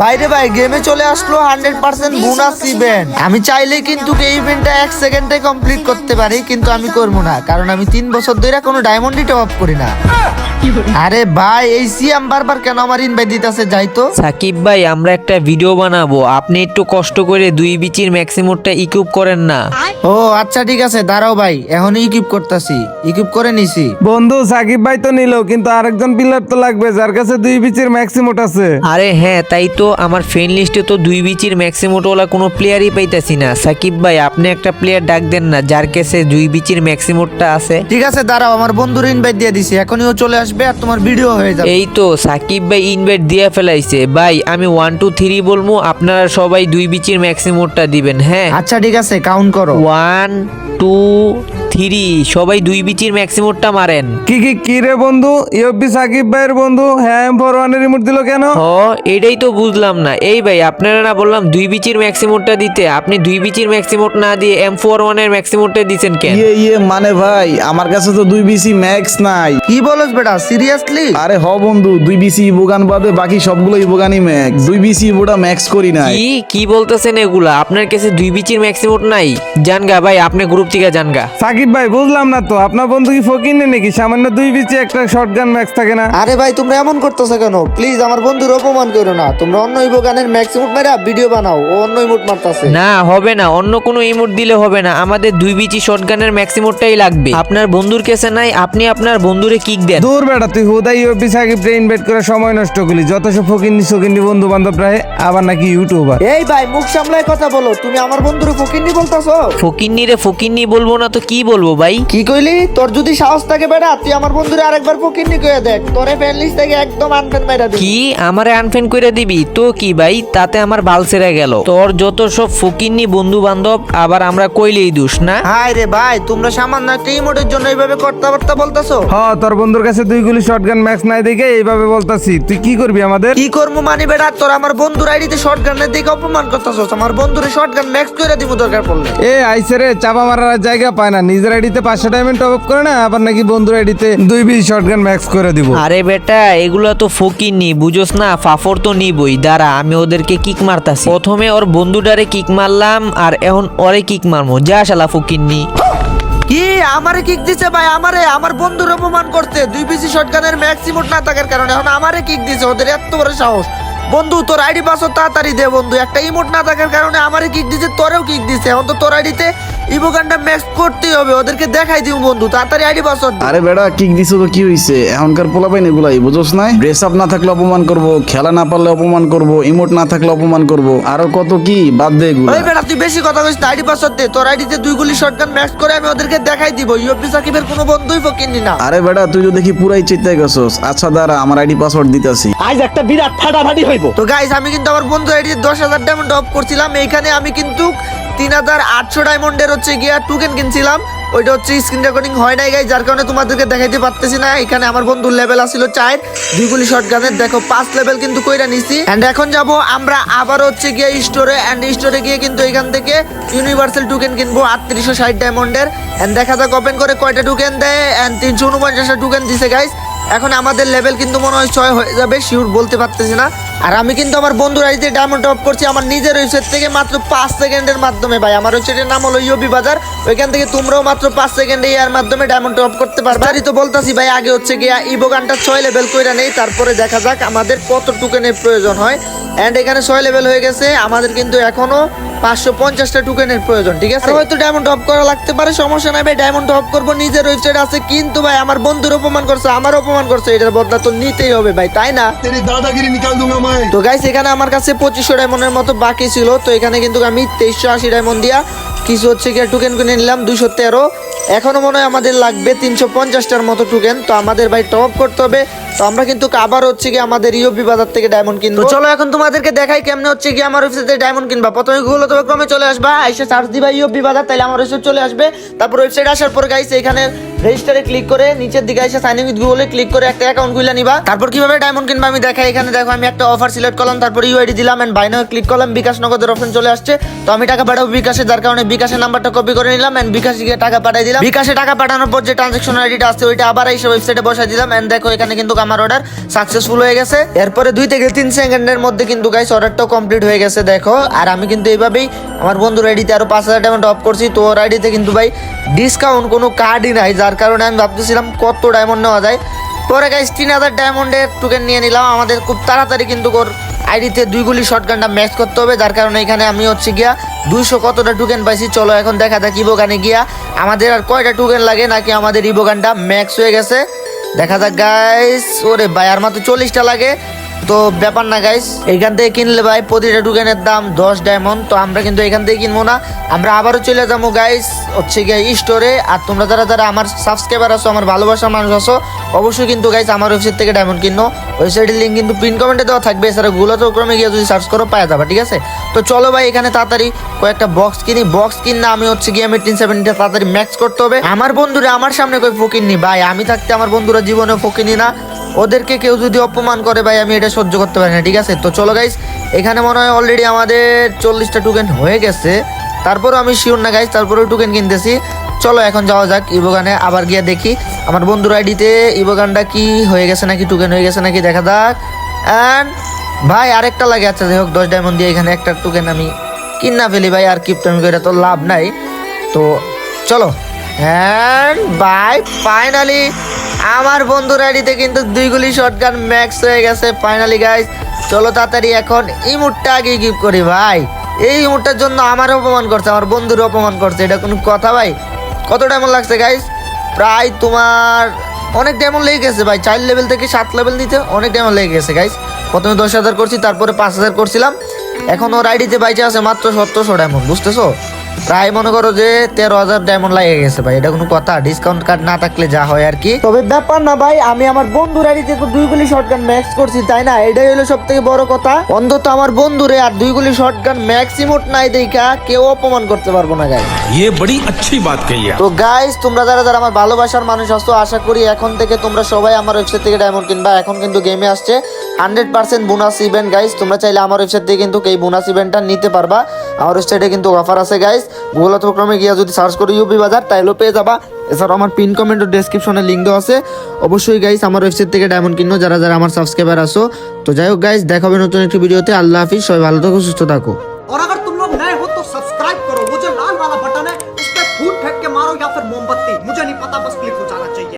বাইরে ভাই গেমে চলে আসলো হান্ড্রেড পার্সেন্ট বোনাস ইভেন্ট আমি চাইলে কিন্তু ইভেন্টটা এক সেকেন্ডে কমপ্লিট করতে পারি, কিন্তু আমি করব না, কারণ আমি তিন বছর ধরে কোনো ডায়মন্ডই টপ করি না। আরে ভাই এই সিএম বারবার কেন আমার ইনভাইট দিতেছে? যাই তো। সাকিব ভাই আমরা একটা ভিডিও বানাবো। আপনি একটু কষ্ট করে দুই বিচির ম্যাক্সিমোরটা ইকুইপ করেন না। ও আচ্ছা ঠিক আছে দাঁড়াও ভাই এখনই ইকুইপ করতেছি। ইকুইপ করে নিছি। বন্ধু সাকিব ভাই তো নিল কিন্তু আরেকজন প্লেয়ার তো লাগবে যার কাছে দুই বিচের ম্যাক্সিমোট আছে। আরে হ্যাঁ তাই তো আমার ফ্রেন্ড লিস্টে তো দুই বিচির ম্যাক্সিমোটোলা কোনো প্লেয়ারই পাইতাছি না। সাকিব ভাই আপনি একটা প্লেয়ার ডাক দেন না যার কাছে দুই বিচির ম্যাক্সিমোটটা আছে। ঠিক আছে দাঁড়াও আমার বন্ধুর ইনভাইট দিয়ে দিছি এখনই ও চলে আসবে। আর তোমার ভিডিও হয়ে যাবে। এই তো সাকিব ভাই ইনভাইট দিয়ে ফেলাইছে। ভাই আমি ওয়ান টু থ্রি বলব আপনারা সবাই দুই বিচির ম্যাক্সিমোটটা দিবেন হ্যাঁ? আচ্ছা ঠিক আছে কাউন্ট করো। ওয়ান টু থ্রি সবাই দুই বিচির ম্যাক্সিমোটটা মারেন। কি কি কি রে বন্ধু? ইউপি সাকিব ভাইয়ের বন্ধু? হ্যাঁ এম ফোর ওয়ানের রিমোট দিল কেন? ও এটাই তো বুঝলাম না। এই ভাই আপনারা না বললাম দুই বিচির ম্যাক্সিমোটটা দিতে। আপনি দুই বিচির ম্যাক্সিমোট না দিয়ে এম ফোর ওয়ানের ম্যাক্সিমোটটা দিচ্ছেন কেন? ইয়ে ইয়ে মানে ভাই আমার কাছে তো দুই বিসি ম্যাক্স নাই। কি বলছ বেটা সিরিয়াসলি আরে হ বন্ধু দুই বিসি ইবোগান বাদে বাকি সবগুলো ইবোগানই ম্যাক্স দুই বিসি ইবোটা ম্যাক্স করি নাই। কি কি বলতেছেন এগুলা? আপনার কাছে দুই বিচির ম্যাক্সিমোট নাই? জানগা ভাই আপনি গ্রুপ থেকে জানগা। সাকিব ভাই বুঝলাম না তো। আপনার বন্ধু কি ফকির নেই নাকি? সামান্য দুই বিচে একটা শর্টগান ম্যাক্স থাকে না? আরে ভাই তোমরা এমন করতেছো কেন? প্লিজ আমার বন্ধুর অপমান করো না। তোমরা অন্য ইবো গানের ম্যাক্সিমুট মেরা ভিডিও বানাও। ও অন্য ইমোট মারতাছে। না হবে না। অন্য কোনো ইমোট দিলে হবে না। আমাদের দুই বিচি শটগানের ম্যাক্সিমোটটাই লাগবে। আপনার বন্ধুর কাছে নাই আপনি আপনার বন্ধুরে কিক দেন। দূর বেটা তুই হুদাই ইউপি সাকিব রে ইনভাইট করে সময় নষ্ট করলি। যত সব ফকিন্নি সকিন্নি বন্ধু বান্ধব রাহে আবার নাকি ইউটিউবার এই ভাই মুখ সামলায় কথা বলো। তুমি আমার বন্ধুর ফকিন্নি বলতাছো? ফকিন্নি রে ফকিন্নি বলব না তো কি বলব ভাই? কি কইলি? তোর যদি সাহস থাকে বেটা তুই আমার বন্ধুরে আরেকবার ফকিন্নি কইয়া দেখ। তোরে ফ্যান লিস্ট থেকে একদম আনফেন মাইরা দিবি। কি? আমারে আনফেন করে দিবি? তো কি ভাই? তাতে আমার বাল ছেড়ে গেল। তোর যত সব ফকিন্নি বন্ধু বান্ধব আবার আমরা কইলেই দোষ না? হাই রে ভাই তোমরা সামান্য একটা ইমোটের জন্য এইভাবে কথাবার্তা বলতাছো? হ তোর বন্ধুর কাছে দুই গুলি শর্টগান ম্যাক্স নাই দেখে এইভাবে বলতাছি। তুই কি করবি আমাদের? কি করব মানি বেটা তোর আমার বন্ধুর আইডিতে শর্ট গানের দিকে অপমান করতাছস। আমার বন্ধুরে শর্ট গান ম্যাক্স করে দিব দরকার পড়লে। এ আইসে রে চাপা মারার আর জায়গা পায় না নিজের আইডিতে পাঁচশো ডায়মন্ড টপ আপ করে না আবার নাকি বন্ধুর আইডিতে দুই বিশ শর্টগান ম্যাক্স করে দিব। আরে বেটা এগুলা তো ফকিন্নি বুঝোস না ফাফর তো নিবই। দাঁড়া আমি ওদেরকে কিক মারতাছি। প্রথমে ওর বন্ধুটারে কিক মারলাম আর এখন ওরে কিক মারমো। যা শালা নি কি আমারে কিক দিছে ভাই আমারে আমার বন্ধুর অপমান করতে দুই পিসি শটগানের ম্যাক্সিমোট না থাকার কারণে এখন আমারে কিক দিছে ওদের এত বড় সাহস। বন্ধু তোর আইডি পাসওয়ার্ড তাড়াতাড়ি দে বন্ধু। একটা ইমোট না থাকার কারণে আমারে কিক দিছে তোরেও কিক দিছে। এখন তো তোর আইডিতে ইভোগানটা ম্যাক্স করতেই হবে ওদেরকে দেখাই দিও বন্ধু তাড়াতাড়ি আইডি পাসওয়ার্ড আরে বেড়া কিক দিছো তো কি হইছে? এখনকার পোলাপাইন এগুলাই বুঝোস নাই? ড্রেস আপ না থাকলে অপমান করব খেলা না পারলে অপমান করব ইমোট না থাকলে অপমান করব আরও কত কি? বাদ দে এগুলা। ওই বেটা তুই বেশি কথা কইছিস আইডি পাসওয়ার্ড দে তোর আইডিতে দুই গুলি শটগান ম্যাক্স করে আমি ওদেরকে দেখাই দিব ইউপি সাকিবের কোনো বন্ধুই ফকিনি না। আরে বেড়া তুই তো দেখি পুরাই চিত্তাই গেছস। আচ্ছা দাঁড়া আমার আইডি পাসওয়ার্ড দিতাছি। তো গাইস আমি কিন্তু আমার বন্ধু আইডিতে দশ হাজার ডায়মন্ড অফ করছিলাম এইখানে আমি কিন্তু তিন হাজার আটশো ডায়মন্ডের হচ্ছে গিয়া টুকেন কিনছিলাম। ওইটা হচ্ছে স্ক্রিন রেকর্ডিং হয় নাই গাই যার কারণে তোমাদেরকে দেখাইতে পারতেছি না। এখানে আমার বন্ধুর লেভেল আসছিল চার দুইগুলি শর্ট গানের দেখো, পাঁচ লেভেল কিন্তু কইরা নিছি। এন্ড এখন যাব, আমরা আবার হচ্ছে গিয়ে স্টোরে অ্যান্ড স্টোরে গিয়ে কিন্তু এখান থেকে ইউনিভার্সাল টুকেন কিনবো, আটত্রিশশো ষাট ডায়মন্ডের অ্যান্ড দেখা যাক ওপেন করে কয়টা টুকেন দেয়। এন্ড তিনশো উনপঞ্চাশটা টুকেন দিছে গাইস এখন আমাদের লেভেল কিন্তু মনে হয় ছয় হয়ে যাবে শিওর বলতে পারতেছি না। আর আমি কিন্তু আমার বন্ধুর আইডিতে ডায়মন্ড টপ করছি, আমার নিজের ওয়েবসাইট থেকে মাত্র পাঁচ সেকেন্ডের মাধ্যমে ভাই। আমার ওয়েবসাইটের নাম হলো ইউবি বাজার। ওইখান থেকে তোমরাও মাত্র পাঁচ সেকেন্ডে ইয়ার মাধ্যমে ডায়মন্ড টপ করতে পারবে। আরই তো বলতাছি ভাই, আগে হচ্ছে গিয়া ইবো গানটা ছয় লেভেল কইরা নেই, তারপরে দেখা যাক আমাদের কত টুকেনের প্রয়োজন হয়। অ্যান্ড এখানে ছয় লেভেল হয়ে গেছে। আমাদের কিন্তু এখনও পাঁচশো পঞ্চাশটা টুকেনের প্রয়োজন ঠিক আছে? হয়তো ডায়মন্ড অফ করা লাগতে পারে সমস্যা নাই ভাই ডায়মন্ড অফ করব নিজের ওয়েবসাইট আছে কিন্তু ভাই আমার বন্ধুর অপমান করছে আমার অপমান করছে এটার বদলা তো নিতেই হবে ভাই তাই না? দাদাগিরি তো গাইস এখানে আমার কাছে পঁচিশশো ডায়মন্ডের মতো বাকি ছিল তো এখানে কিন্তু আমি তেইশশো আশি ডায়মন্ড দিয়া কিছু হচ্ছে কি টুকেন কিনে নিলাম দুশো তেরো। এখনও মনে হয় আমাদের লাগবে তিনশো পঞ্চাশটার মতো টুকেন তো আমাদের ভাই টপ করতে হবে। তো আমরা কিন্তু আবার হচ্ছে কি আমাদের ইউপি বাজার থেকে ডায়মন্ড কিনবো। চলো এখন তোমাদেরকে দেখাই কেমনে হচ্ছে কি আমার ওয়েবসাইটে ডায়মন্ড কিনবা। প্রথমে গুগল তবে ক্রমে চলে আসবা এসে সার্চ দিবা ইউপি বাজার তাহলে আমার ওয়েবসাইট চলে আসবে। তারপর ওয়েবসাইট আসার পর গাইছে এখানে রেজিস্টারে ক্লিক করে নিচের দিকে এসে সাইন ইন উইথ গুগলে ক্লিক করে একটা অ্যাকাউন্ট খুলে নিবা। তারপর কীভাবে ডায়মন্ড কিনবা আমি দেখাই। এখানে দেখো, আমি একটা অফার সিলেক্ট করলাম, তারপর ইউআইডি দিলাম এন্ড বাইনাও ক্লিক করলাম, বিকাশ নগদের অপশন চলে আসছে। তো আমি টাকা পাঠাবো বিকাশে, যার কারণে বিকাশের নাম্বারটা কপি করে নিলাম এন্ড বিকাশে গিয়ে টাকা পাঠিয়ে দিলাম। বিকাশে টাকা পাঠানোর পর যে ট্রানজাকশন আইডিটা আছে, ওইটা আবার এই ওয়েবসাইটে বসাই দিলাম এন্ড দেখো, এখানে কিন্তু আমার অর্ডার সাকসেসফুল হয়ে গেছে। এরপরে দুই থেকে তিন সেকেন্ডের মধ্যে কিন্তু গাইস অর্ডারটাও কমপ্লিট হয়ে গেছে, দেখো। আর আমি কিন্তু এইভাবেই আমার বন্ধুর আইডিতে আরও পাঁচ হাজার ডায়মন্ড অফ করছি। তো ওর আইডিতে কিন্তু ভাই ডিসকাউন্ট কোনো কার্ডই নাই যার কারণে আমি ভাবতেছিলাম কত ডায়মন্ড নেওয়া যায়। পরে গাইস তিন হাজার ডায়মন্ডের টোকেন নিয়ে নিলাম। আমাদের খুব তাড়াতাড়ি কিন্তু ওর আইডিতে দুই গুলি শটগানটা ম্যাচ করতে হবে, যার কারণে এখানে আমি হচ্ছে গিয়া দুইশো কতটা টোকেন পাইছি, চলো এখন দেখা যাক ইবোগানে গিয়া আমাদের আর কয়টা টোকেন লাগে, নাকি আমাদের ইবোগানটা ম্যাক্স হয়ে গেছে। দেখা যাক গাইস ওরে ভাই, আর মাত্র চল্লিশটা লাগে। তো ব্যাপার না গাইস এখান থেকে কিনলে ভাই প্রতিটা টোকেনের দাম দশ ডায়মন্ড তো আমরা কিন্তু এখান থেকে কিনবো না। আমরা আবারও চলে যাব গাইস হচ্ছে গিয়ে স্টোরে আর তোমরা যারা যারা আমার সাবস্ক্রাইবার আছো, আমার ভালোবাসার মানুষ আছো, অবশ্যই কিন্তু গাইস আমার ওয়েবসাইট থেকে ডায়মন্ড কিনো। ওয়েবসাইটের লিঙ্ক কিন্তু পিন কমেন্টে দেওয়া থাকবে। এছাড়া গুগল ক্রমে গিয়ে যদি সার্চ করো, পাওয়া যাবে, ঠিক আছে? তো চলো ভাই, এখানে তাড়াতাড়ি কয়েকটা বক্স কিনি। বক্স কিনা আমি হচ্ছে গিয়ে আমি টিন সেভেনটা তাড়াতাড়ি ম্যাক্স করতে হবে। আমার বন্ধুরা আমার সামনে কই ফকিনি ভাই, আমি থাকতে আমার বন্ধুরা জীবনে ফকিনি না। ওদেরকে কেউ যদি অপমান করে ভাই, আমি এটা সহ্য করতে পারি না, ঠিক আছে? তো চলো গাইস এখানে মনে হয় অলরেডি আমাদের চল্লিশটা টোকেন হয়ে গেছে। তারপরও আমি শিওর না গাইস তারপরেও টোকেন কিনতেছি। চলো এখন যাওয়া যাক ইবোগানে, আবার গিয়ে দেখি। আমার বন্ধুর আইডিতে ইবোগানটা কি হয়ে গেছে নাকি টোকেন হয়ে গেছে নাকি, দেখা যাক। অ্যান্ড ভাই, আরেকটা লাগে আচ্ছা যাই হোক, দশ ডায়মন্ড দিয়ে এখানে একটা টোকেন আমি কিনা ফেলি ভাই, আর কিপটামি করে তো লাভ নাই। তো চলো। অ্যান্ড বাই ফাইনালি আমার বন্ধুর আইডিতে কিন্তু দুই গুলি ম্যাক্স হয়ে গেছে ফাইনালি গাইস চলো তাড়াতাড়ি এখন ইমুটটা আগে গিফট করি ভাই। এই ইমুটটার জন্য আমার অপমান করছে, আমার বন্ধুর অপমান করছে। এটা কোনো কথা ভাই। কত ডায়মন্ড লাগছে গাইস প্রায় তোমার অনেক ডায়মন্ড লেগে গেছে ভাই। চার লেভেল থেকে সাত লেভেল নিতে অনেক ডায়মন্ড লেগে গেছে গাইস প্রথমে দশ হাজার করছি, তারপরে পাঁচ হাজার করছিলাম। এখন ওর আইডিতে বাইচে আছে মাত্র সতেরোশো ডায়মন্ড বুঝতেছো? প্রায় মনে করো যে তেরো হাজার ডায়মন্ড লাগে গেছে ভাই এটা কোনো কথা ডিসকাউন্ট কার্ড না থাকলে যা হয় আর কি তবে ব্যাপার না ভাই আমি আমার বন্ধুর আইডিতে তো দুই গুলি শটগান ম্যাক্স করছি তাই না এটাই হলো সব থেকে বড় কথা অন্তত আমার বন্ধুরে আর দুই গুলি শটগান ম্যাক্সিমোট নাই দেখা কেউ অপমান করতে পারবো না গাই ये बड़ी अच्छी बात कही है তো গাইস তোমরা যারা যারা আমার ভালোবাসার মানুষ আসতো আশা করি এখন থেকে তোমরা সবাই আমার ওয়েবসাইট থেকে ডায়মন্ড কিনবা এখন কিন্তু গেমে আসছে hundred percent bonus event guys তোমরা চাইলে আমার ওয়েবসাইট থেকে কিন্তু এই বোনাস ইভেন্টটা নিতে পারবা আমার ওয়েবসাইটে কিন্তু অফার আছে গাইস গুগল অথবা ক্রমে গিয়ে যদি সার্চ করো ইউপি বাজার তাইলেও পেয়ে যাবা এছাড়াও আমার পিন কমেন্ট ও ডেসক্রিপশনে লিঙ্ক দেওয়া আছে অবশ্যই গাইস আমার ওয়েবসাইট থেকে ডায়মন্ড কিনো যারা যারা আমার সাবস্ক্রাইবার আসো তো যাই হোক গাইস দেখা হবে নতুন একটি ভিডিওতে আল্লাহ হাফিজ সবাই ভালো থাকো সুস্থ থাকো और अगर तुम लोग नए हो तो सब्सक्राइब करो वो जो लाल वाला बटन है उस पर फूट फेंक के मारो या फिर मोमबत्ती मुझे नहीं पता बस क्लिक हो जाना चाहिए